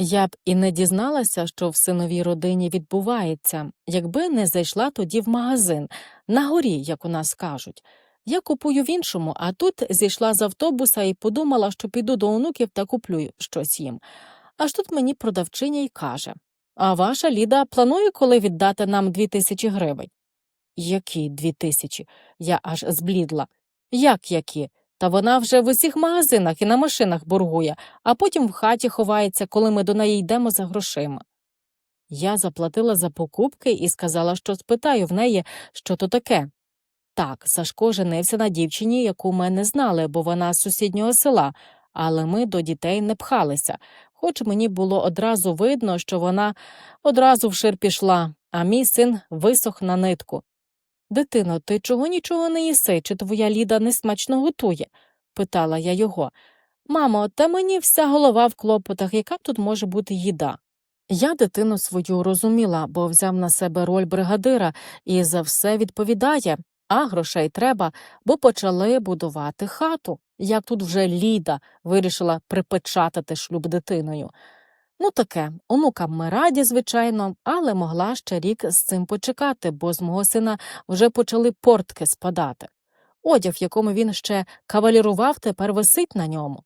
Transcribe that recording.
Я б і не дізналася, що в синовій родині відбувається, якби не зайшла тоді в магазин, на горі, як у нас кажуть. Я купую в іншому, а тут зійшла з автобуса і подумала, що піду до онуків та куплю щось їм. Аж тут мені продавчиня й каже А ваша Ліда планує коли віддати нам дві тисячі гривень? Які дві тисячі? Я аж зблідла. Як які? Та вона вже в усіх магазинах і на машинах боргує, а потім в хаті ховається, коли ми до неї йдемо за грошима. Я заплатила за покупки і сказала, що спитаю в неї, що то таке. Так, Сашко женився на дівчині, яку ми не знали, бо вона з сусіднього села, але ми до дітей не пхалися, хоч мені було одразу видно, що вона одразу вшир пішла, а мій син висох на нитку. Дитино, ти чого нічого не їси, чи твоя Ліда несмачно готує? питала я його. Мамо, та мені вся голова в клопотах, яка тут може бути їда? Я дитину свою розуміла, бо взяв на себе роль бригадира і за все відповідає, а грошей треба, бо почали будувати хату. Як тут вже Ліда вирішила припечатати шлюб дитиною. Ну таке, онукам ми раді, звичайно, але могла ще рік з цим почекати, бо з мого сина вже почали портки спадати. Одяг, в якому він ще кавалірував, тепер висить на ньому.